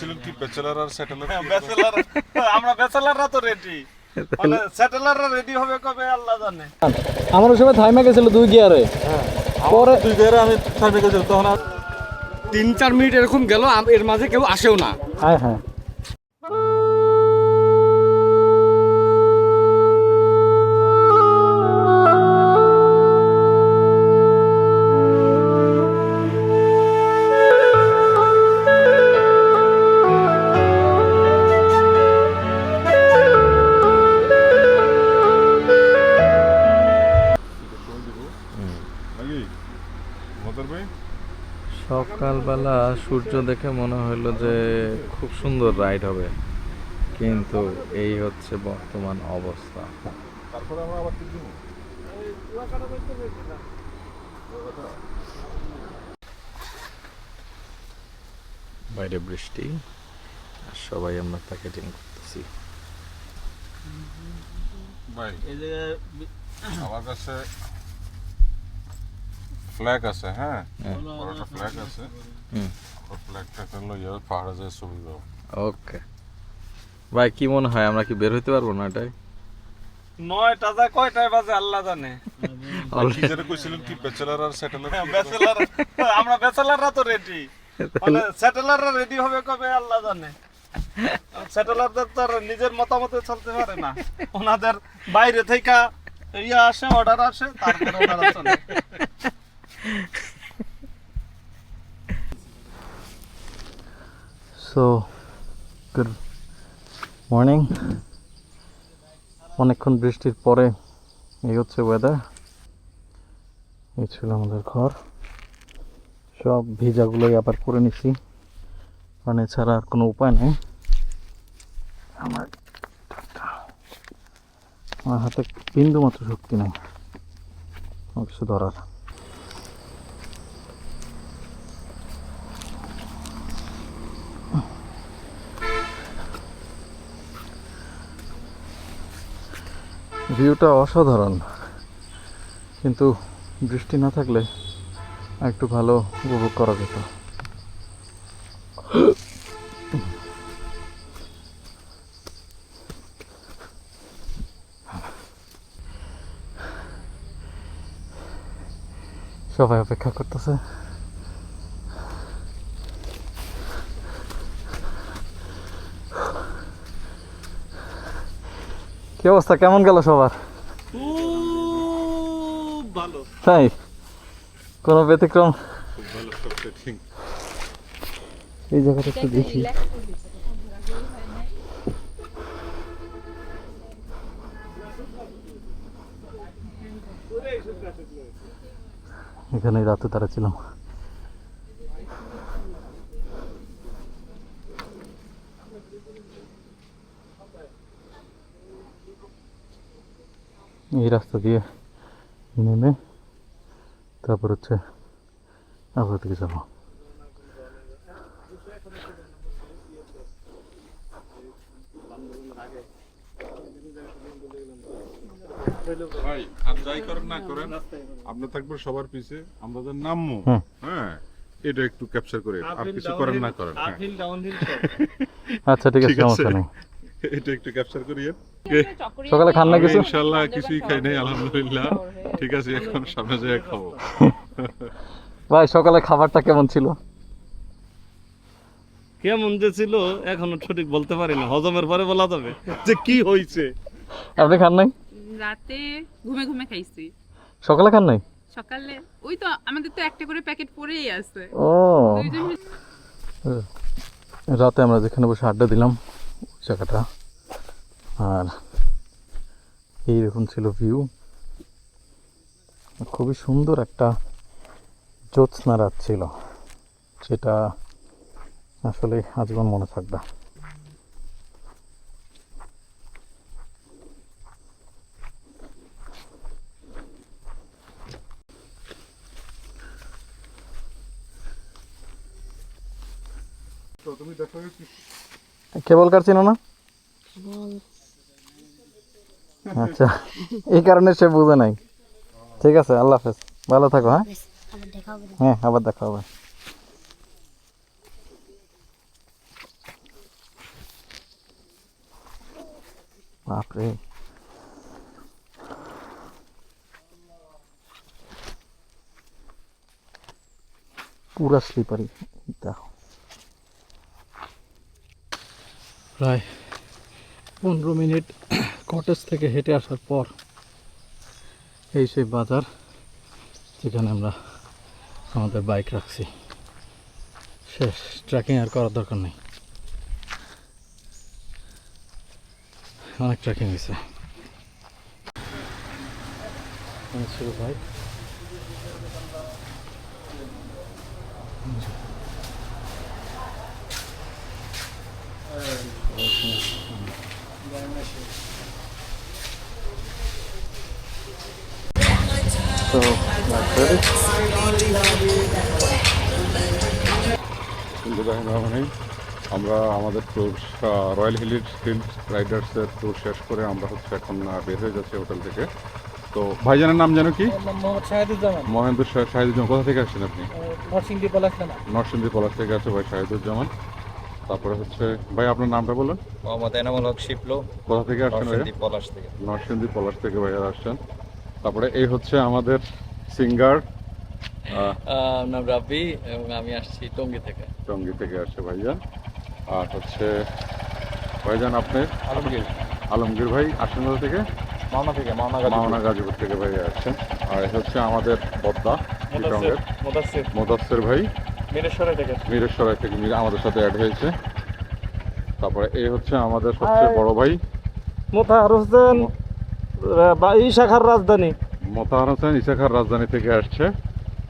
ছিলেন কি ব্যাচেলার আর settler bachelor আমরা ব্যাচেলাররা তো রেডি সেটেলাররা রেডি হবে কবে আল্লাহ জানে। আমার সবাই সময় থাইমা গেছিল দুই গিয়ারে। পরে দুই গিয়ারে আমি থাইমা গেছিল তখন আর তিন চার মিনিট এরকম গেল এর মাঝে কেউ আসেও না। হ্যাঁ হ্যাঁ। সূর্য দেখে মনে হলো যে খুব সুন্দর রাইড হবে। কিন্তু এই হচ্ছে বর্তমান অবস্থা। বাইরে বৃষ্টি আর সবাই আমরা প্যাকেটিং করতেছি। ভাই এই যে আমার কাছে ফ্ল্যাগ আছে হ্যাঁ? হ্যাঁ। বড় একটা ফ্ল্যাগ আছে। হুম। ওই ফ্ল্যাগটাকে লইয়া পাহাড়ে যায় ছবি পাবো ওকে। ভাই কি মনে হয় আমরা কি বের হইতে পারব না এটাই? নয়টা যায় কয়টায় বাজে আল্লাহ জানে। কি যেটা কইছিলেন কি ব্যাচেলার আর সেটেলার ব্যাচেলার আমরা ব্যাচেলাররা তো রেডি মানে সেটেলাররা রেডি হবে কবে আল্লাহ জানে। সেটেলারদের তো আর নিজের মতামতে চলতে পারে না। ওনাদের বাইরে থেকে ইয়ে আসে অর্ডার আসে তারপরে ওনারা চলে। সো গুড মর্নিং অনেকক্ষণ বৃষ্টির পরে এই হচ্ছে ওয়েদার এই ছিল আমাদের ঘর। সব ভিজাগুলোই আবার করে নিছি। কারণ এছাড়া আর কোনো উপায় নেই। আমার আমার হাতে বিন্দু মাত্র শক্তি নেই। কোনো কিছু ধরার। ভিউটা অসাধারণ। কিন্তু বৃষ্টি না থাকলে একটু ভালো উপভোগ করা যেত। সবাই অপেক্ষা করতেছে। কি অবস্থা? কেমন গেল সবার? ভালো। তাই? কোনো ব্যতিক্রম? এই জায়গাটা একটু দেখি। এখানে রাতে তারা ছিলাম এই রাস্তা দিয়ে নেমে তারপর হচ্ছে আবার দিকে যাব ভাই আর যাই করেন না করেন আপনি থাকবেন সবার পিছে আমরা হ্যাঁ এটা একটু ক্যাপচার করে আর কিছু করেন না করেন হ্যাঁ। আচ্ছা ঠিক আছে ঠিক আছে। সমস্যা নেই এটা একটু ক্যাপচার সকালে খান না কিছু? ইনশাল্লাহ কিছুই খাই নাই আলহামদুলিল্লাহ। ঠিক আছে এখন সামনে যেয়ে খাব। ভাই সকালে খাবারটা কেমন ছিল? কেমন যে ছিল এখনও সঠিক বলতে পারি না। হজমের পরে বলা যাবে যে কি হইছে। আপনি খান নাই? রাতে ঘুমে ঘুমে খাইছি। সকালে খান নাই? সকালে ওই তো আমাদের তো একটা করে প্যাকেট পরেই আছে। ও। রাতে আমরা যেখানে বসে আড্ডা দিলাম জায়গাটা। আর এইরকম ছিল ভিউ খুবই সুন্দর একটা জ্যোৎস্না রাত ছিল, যেটা আসলে আজীবন মনে থাকবে। তুমি দেখো কেবল কার চিনো না? আচ্ছা এই কারণে সে বুঝে নাই। ঠিক আছে, আল্লাহ হাফেজ। ভালো থাকো হ্যাঁ? হ্যাঁ আবার দেখা হবে। বাপরে। পুরা স্লিপারি দেখো। প্রায় পনেরো মিনিট কটেজ থেকে হেঁটে আসার পর এই সেই বাজার যেখানে আমরা আমাদের বাইক রাখছি। শেষ ট্রেকিং আর করার দরকার নেই। অনেক ট্রেকিং হয়েছে। ছিল আমরা আমাদের ট্যুর রয়্যাল হিলির হিল রাইডার্সের ট্যুর শেষ করে আমরা হচ্ছে এখন বের হয়ে যাচ্ছি হোটেল থেকে। তো ভাইজানের নাম যেন কি? মহেন্দ্র শাহ শাহিদুজ্জামান কোথা থেকে আসছেন আপনি? নরসিংদী পলাশ থানা। নরসিংদী পলাশ থেকে আছে ভাই শাহিদুজ্জামান। তারপরে হচ্ছে ভাই আপনার নামটা বলুন। মোহাম্মদ এনামুল হক শিপলো। কোথা থেকে আসছেন নরসিংদী পলাশ থেকে। নরসিংদী পলাশ থেকে ভাইয়া আসছেন। তারপরে এই হচ্ছে আমাদের সিঙ্গার নাম রাব্বি এবং আমি আসছি টঙ্গী থেকে। টঙ্গী থেকে আসছে ভাইজান আর হচ্ছে ভাইজান আপনি আলমগীর। আলমগীর ভাই আসছেন কোথা থেকে? মাওনা থেকে মাওনা মাওনা গাজীপুর থেকে ভাই আসছেন। আর হচ্ছে আমাদের বদ্দা মোদাসের ভাই। মিরেশ্বরে থেকে মিরেশ্বরাই থেকে মিরে আমাদের সাথে অ্যাড হয়েছে। তারপরে এই হচ্ছে আমাদের সবচেয়ে বড় ভাই। মোতাহার হোসেন এই শাখার রাজধানী। মোতাহার হোসেন ইসাখার রাজধানী থেকে আসছে।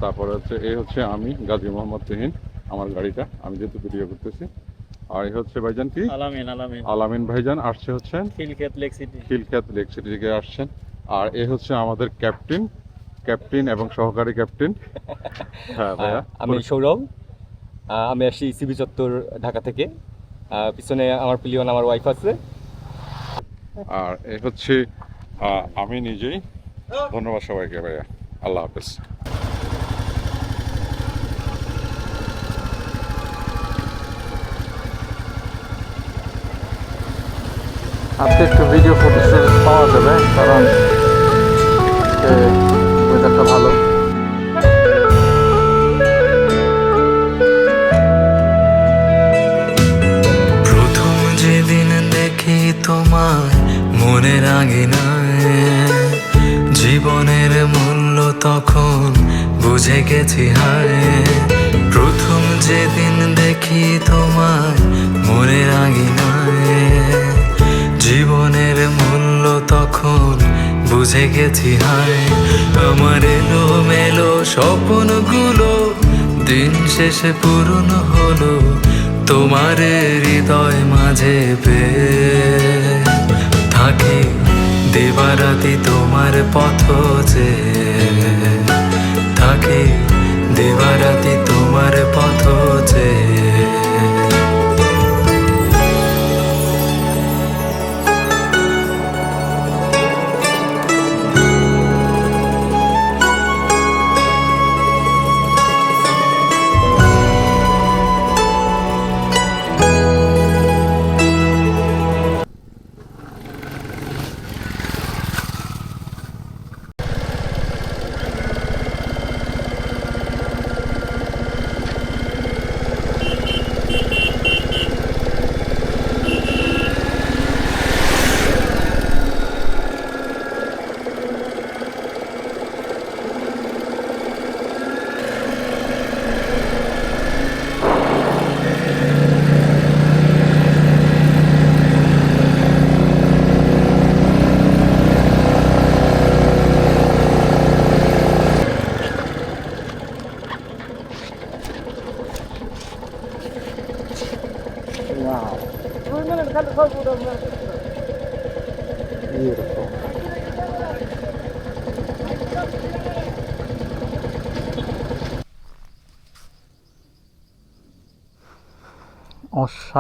তারপরে হচ্ছে এই হচ্ছে আমি গাজী মোহাম্মদ তুহিন আমার গাড়িটা। আমি যেহেতু ভিডিও করতেছি। আর এই হচ্ছে ভাইজান কি? আলামিন আলামিন। আলামিন ভাইজান আসছে হচ্ছেন Khilkhet lake city. Khilkhet lake city থেকে আসছেন। আর এ হচ্ছে আমাদের ক্যাপ্টেন ক্যাপ্টেন এবং সহকারী ক্যাপ্টেন। হ্যাঁ ভাইয়া। আমি সৌরভ। আমি আসছি সিবি চত্বর ঢাকা থেকে। পিছনে আমার প্রিয়ন আমার ওয়াইফ আছে। আর এ হচ্ছে আমি নিজেই। ধন্যবাদ সবাইকে ভাইয়া। আল্লাহ হাফেজ। আজকে একটু ভিডিও ফুটেজ পাওয়া যাবে, কারণ ওয়েদারটা ভালো। প্রথম যেদিন দেখি তোমায়, মনের আঙিনায়, জীবনের মূল্য তখন বুঝে গেছি, হায়। প্রথম যেদিন দেখি তোমায়, মনের আঙিনায় জীবনের বুঝে গেছি হায়। আমার এলো মেলো স্বপ্নগুলো দিন শেষে পূরণ হলো তোমার হৃদয় মাঝে পেয়ে থাকি দিবারাতি তোমার পথ যে। থাকি দিবারাতি তোমার পথ যে।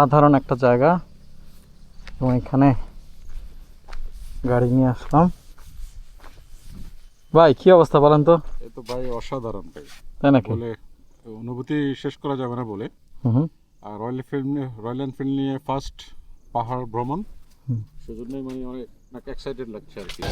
অসাধারণ একটা জায়গা। এবং এখানে গাড়ি নিয়ে আসলাম। ভাই কি অবস্থা বলেন তো? এ তো ভাই অসাধারণ ভাই। তাই নাকি? বলে অনুভূতি শেষ করা যাবে না বলে। আর রয়্যাল এনফিল্ড রয়্যাল এনফিল্ড নিয়ে ফার্স্ট পাহাড় ভ্রমণ। সেজন্যই মানে অনেক এক্সাইটেড লাগছে আর কি।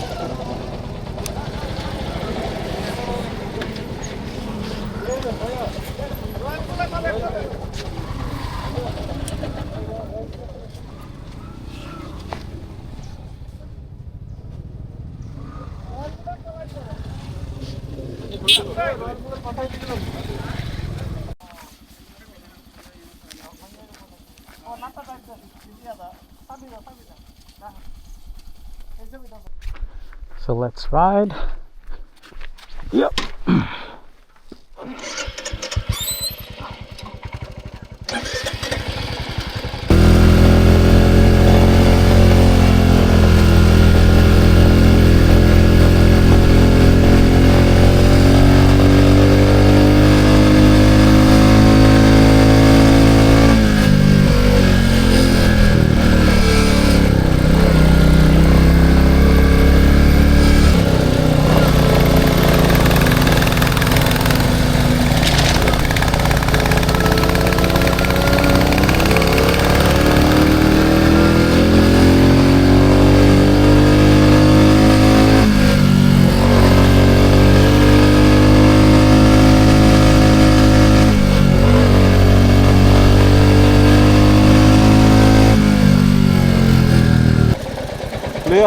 So let's ride.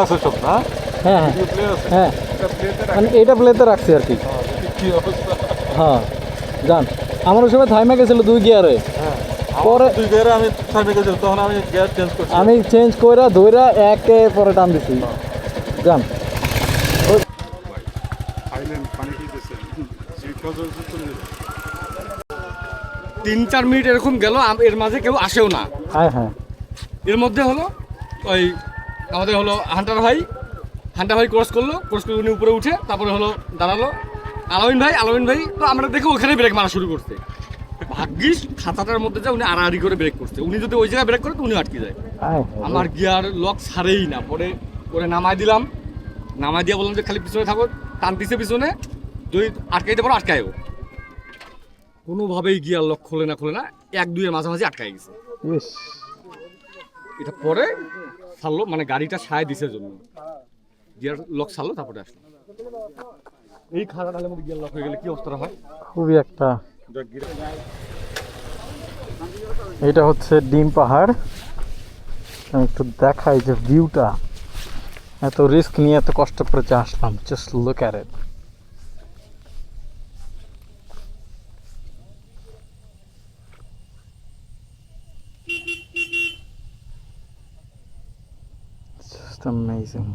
আছে সব না হ্যাঁ হ্যাঁ হ্যাঁ। এটা প্লেতে মানে এটা প্লেতে রাখছি আর কি। কি অবস্থা। হ্যাঁ যান আমার ওই সময় থাইমা গেছিল দুই গিয়ারে পরে পরে- দুই গিয়ারে আমি সামনে গেছিলাম তখন আমি গিয়ার চেঞ্জ করছি আমি চেঞ্জ কইরা ধইরা একে পরে টান দিছি। যান তিন চার মিনিট এরকম গেল এর মাঝে কেউ আসেও না। হ্যাঁ হ্যাঁ। এর মধ্যে হলো ওই আমাদের হলো হান্টার ভাই। হান্টার ভাই ক্রস করল ক্রস করে উনি উপরে উঠে তারপরে হলো দাঁড়াল। আলামিন ভাই আলামিন ভাই তো আমরা দেখে ওখানে ব্রেক মারা শুরু করছে। ভাগ্যিস খাতাটার মধ্যে যা উনি আড়াআড়ি করে ব্রেক করছে। উনি যদি ওই জায়গায় ব্রেক করে তো উনি আটকে যায়। আমার গিয়ার লক ছাড়েই না। পরে পরে নামাই দিলাম। নামাই দিয়ে বললাম যে খালি পিছনে থাকো। টান টানতিছে পিছনে। যদি আটকাইতে পারো আটকায়ও। কোনোভাবেই গিয়ার লক খোলে না খোলে না। এক দুইয়ের মাঝামাঝি আটকাই গেছে। এটা পরে ছাড়লো মানে গাড়িটা সায় দিছে জন্য। গিয়ার লক ছাড়লো তারপরে আসলো। এই খারাপ ঢালের মধ্যে গিয়ার লক হয়ে গেলে কি অবস্থা হয়? খুবই একটা এটা হচ্ছে ডিম পাহাড়। আমি একটু দেখাই যে ভিউটা। এত রিস্ক নিয়ে এত কষ্ট করে যে আসলাম just look at it amazing.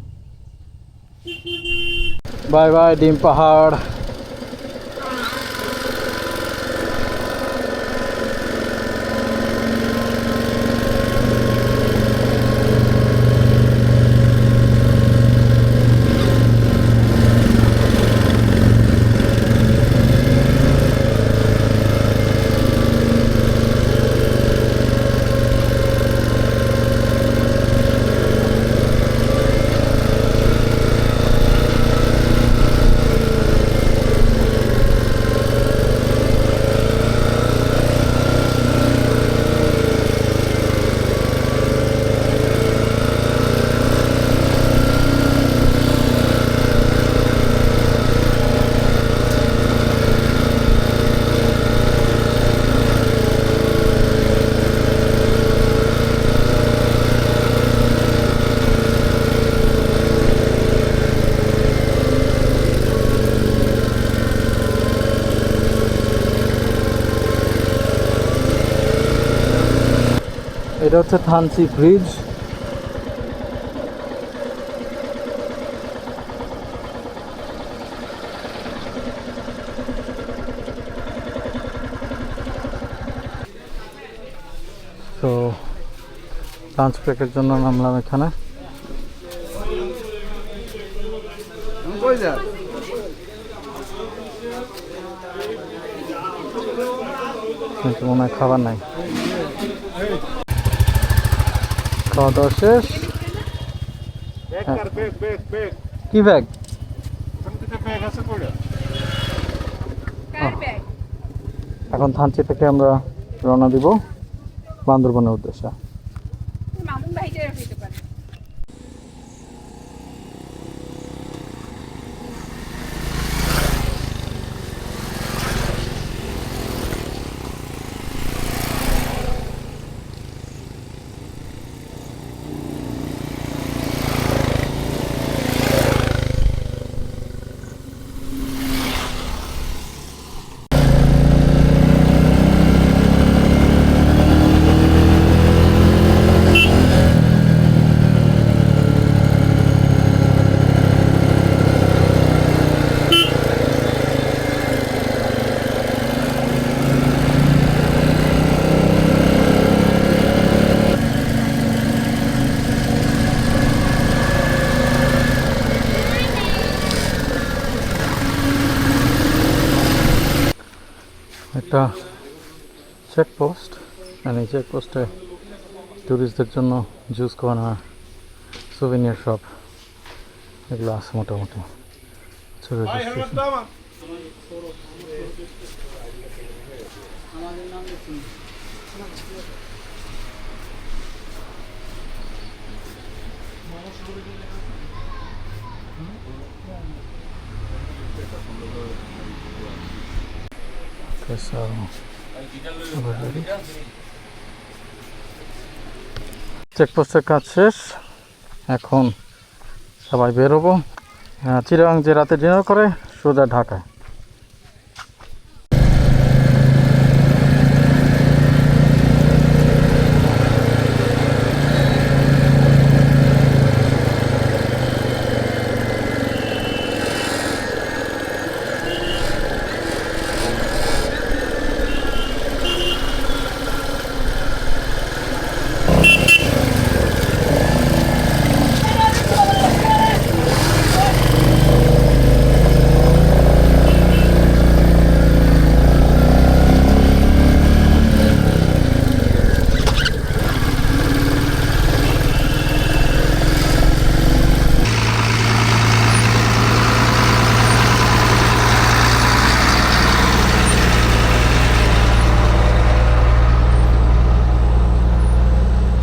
Bye bye Dim Pahar এটা হচ্ছে থানসি ব্রিজ তো লাঞ্চ ব্রেকের জন্য নামলাম এখানে। খাবার নাই। খাওয়া দাওয়া শেষ? Bag bag bag bag. কি ব্যাগ? কোনদিকে ব্যাগ আছে পড়ে। কার ব্যাগ? এখন থানচি থেকে আমরা রওনা দিব বান্দরবনের উদ্দেশ্যে মামুন ভাইকে হইতে পারে একটা চেকপোস্ট মানে এই চেকপোস্টে ট্যুরিস্টদের জন্য জুস খাওয়ানো সুভিনিয়ার শপ এগুলো আছে মোটামুটি। Okay, so. চেকপোস্টের কাজ শেষ। এখন সবাই বেরোবো। চিরাং যে রাতে ডিনার করে সোজা ঢাকায়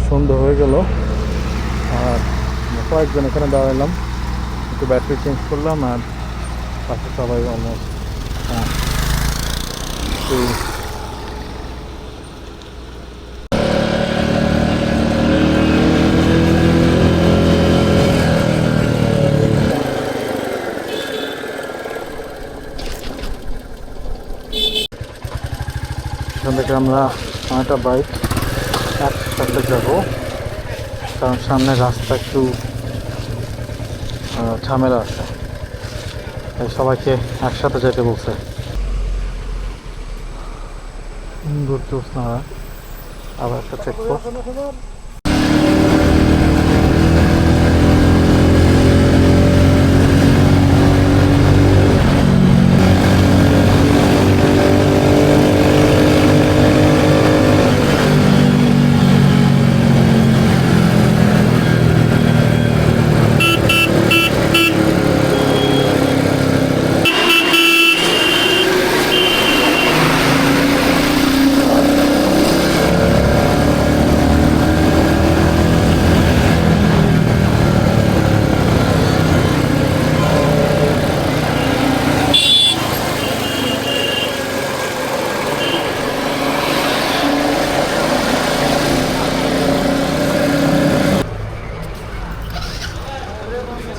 সন্ধ্যা হয়ে গেল আর কয়েকজন এখানে দাঁড়ালাম। একটু ব্যাটারি চেঞ্জ করলাম আর পাশে সবাই অলমোস্ট একটু এখান থেকে আমরা নয়টা বাইক একসাথে যাব। কারণ সামনে রাস্তা একটু ঝামেলা আছে। তাই সবাইকে একসাথে যেতে বলছে। সুন্দর না আবার একটা চেকপোস্ট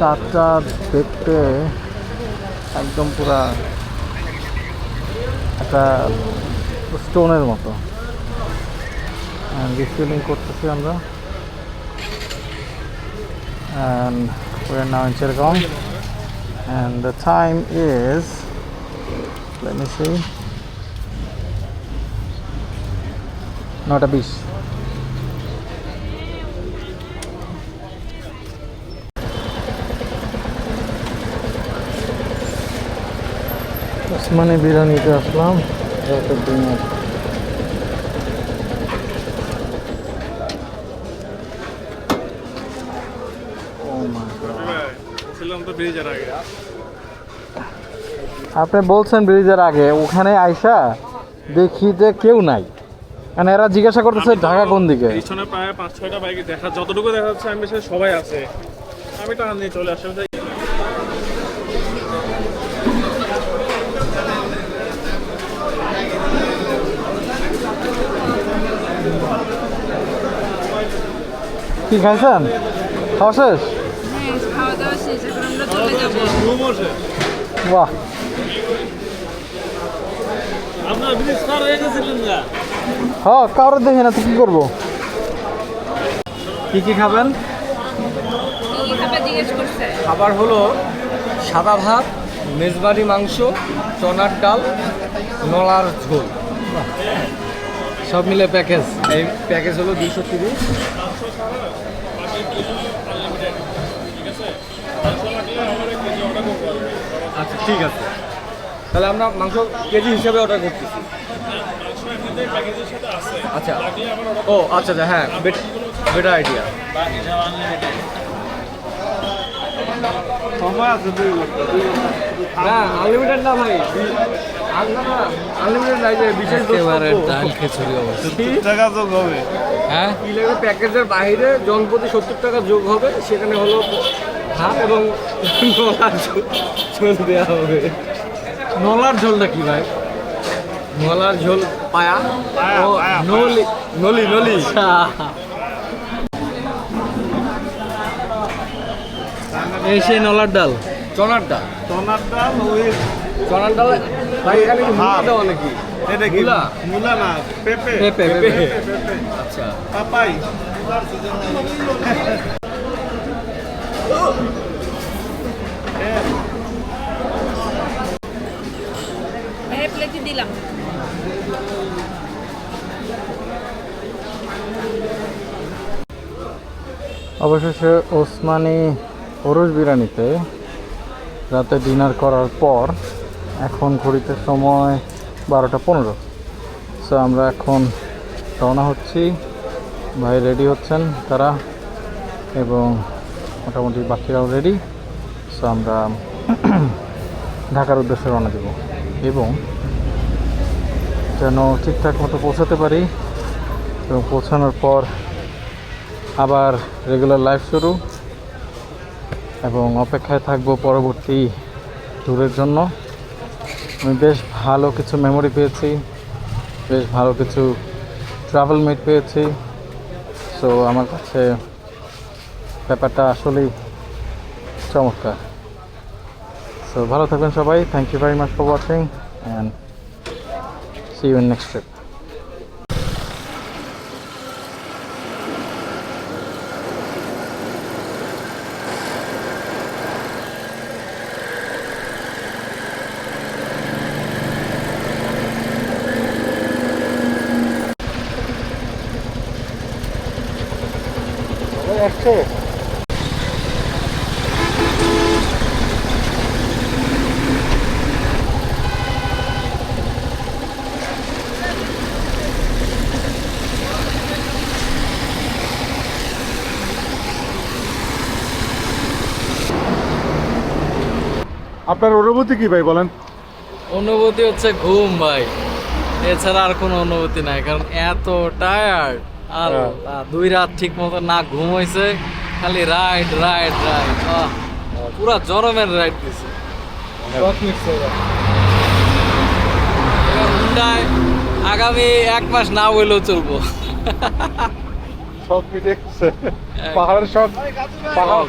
চারটা দেখতে একদম পুরা একটা স্টোনের মতো। রিফিলিং করতেছি আমরা। অ্যান্ড নাম ইঞ্চের অ্যান্ড দ্য টাইম ইজ নটা বিশ। ওসমানী বিরিয়ানিতে আসলাম। তো আপনি বলছেন ব্রিজের আগে ওখানে আইসা দেখি যে কেউ নাই। মানে এরা জিজ্ঞাসা করতেছে ঢাকা কোন দিকে? পিছনে প্রায় পাঁচ ছয়টা বাইকে দেখা যতটুকু দেখা যাচ্ছে আমি সবাই আছে। আমি টাকা নিয়ে চলে আসলাম কি খাইছেন? খাওয়া শেষ? বাহ। হয়ে কারোর দেখি না, তো কি করব? কি কি খাবেন? খাবার হলো সাদা ভাত মেজবারি মাংস, চনার ডাল, নলার ঝোল। সব মিলে প্যাকেজ। এই প্যাকেজ হলো দুশো তিরিশ। আচ্ছা ঠিক আছে। তাহলে আমরা মাংস কেজি হিসাবে অর্ডার করতেছি। আচ্ছা। ও আচ্ছা আচ্ছা হ্যাঁ বেটার আইডিয়া না আনলিমিটেড না ভাই। আনলিমিটেড নাই যে বিশেষ ডাল খিচুড়ি টাকা যোগ হবে। হ্যাঁ? প্যাকেজের বাইরে জনপ্রতি সত্তর টাকা যোগ হবে সেখানে হলো ভাত এবং নলার ঝোল- দেওয়া হবে। নলার ঝোলটা কি ভাই? নলার ঝোল পায়া ও নলি নলি নলি। এই সেই নলার ডাল। চনার ডাল। সোনার ডাল ওই চনার ডাল ভাই এখানে কি মুলা দেওয়া নাকি? এটা কি মূলা? মূলা না পেঁপে। পেঁপে, পেঁপে। আচ্ছা। পাপাই। দিলাম। অবশেষে ওসমানী ওরস বিরিয়ানিতে রাতে ডিনার করার পর এখন ঘড়িতে সময় বারোটা পনেরো। সো আমরা এখন রওনা হচ্ছি। ভাই রেডি হচ্ছেন তারা এবং মোটামুটি বাকিরাও রেডি সো আমরা ঢাকার উদ্দেশ্যে রওনা দেব। এবং যেন ঠিকঠাক মতো পৌঁছাতে পারি, এবং পৌঁছানোর পর আবার রেগুলার লাইফ শুরু, এবং অপেক্ষায় থাকব পরবর্তী ট্যুরের জন্য। আমি বেশ ভালো কিছু মেমোরি পেয়েছি, বেশ ভালো কিছু ট্রাভেল মেট পেয়েছি সো আমার কাছে ব্যাপারটা আসলেই চমৎকার। সো ভালো থাকবেন সবাই। Thank you very much for watching and see you in next trip আপনার অনুভূতি কি ভাই বলেন? অনুভূতি হচ্ছে ঘুম ভাই। এছাড়া আর কোনো অনুভূতি নাই কারণ এত টায়ার্ড আর দুই রাত ঠিক মতো না ঘুম হয়েছে খালি রাইড রাইড রাইড পুরা জরমের রাইড দিছে। আগামী এক মাস না হইলেও চলবো। সব মিলে পাহাড়ের সব পাহাড়।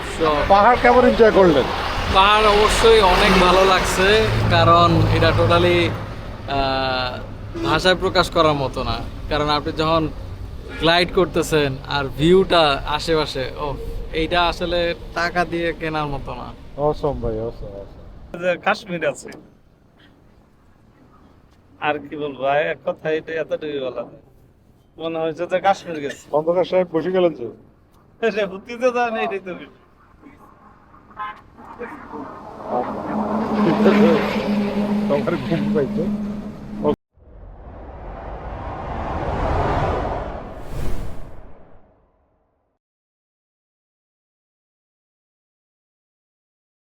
পাহাড় কেমন এনজয় করলেন? পাহাড় অবশ্যই অনেক ভালো লাগছে কারণ এটা টোটালি ভাষায় প্রকাশ করার মতো না। কারণ আপনি যখন গ্লাইড করতেছেন আর ভিউটা আশেপাশে ও এইটা আসলে টাকা দিয়ে কেনার মতো না। অসম ভাই অসম কাশ্মীর আছে। আর কি বলব আর এক কথা এটা এতটুকু বলা যায়। মনে হয়েছে যে কাশ্মীর গেছে। অন্ধকার সাহেব বসে গেলেন তো হুতিতে যায় না এটাই তো বিষয়। তোমার ঘুম পাইছে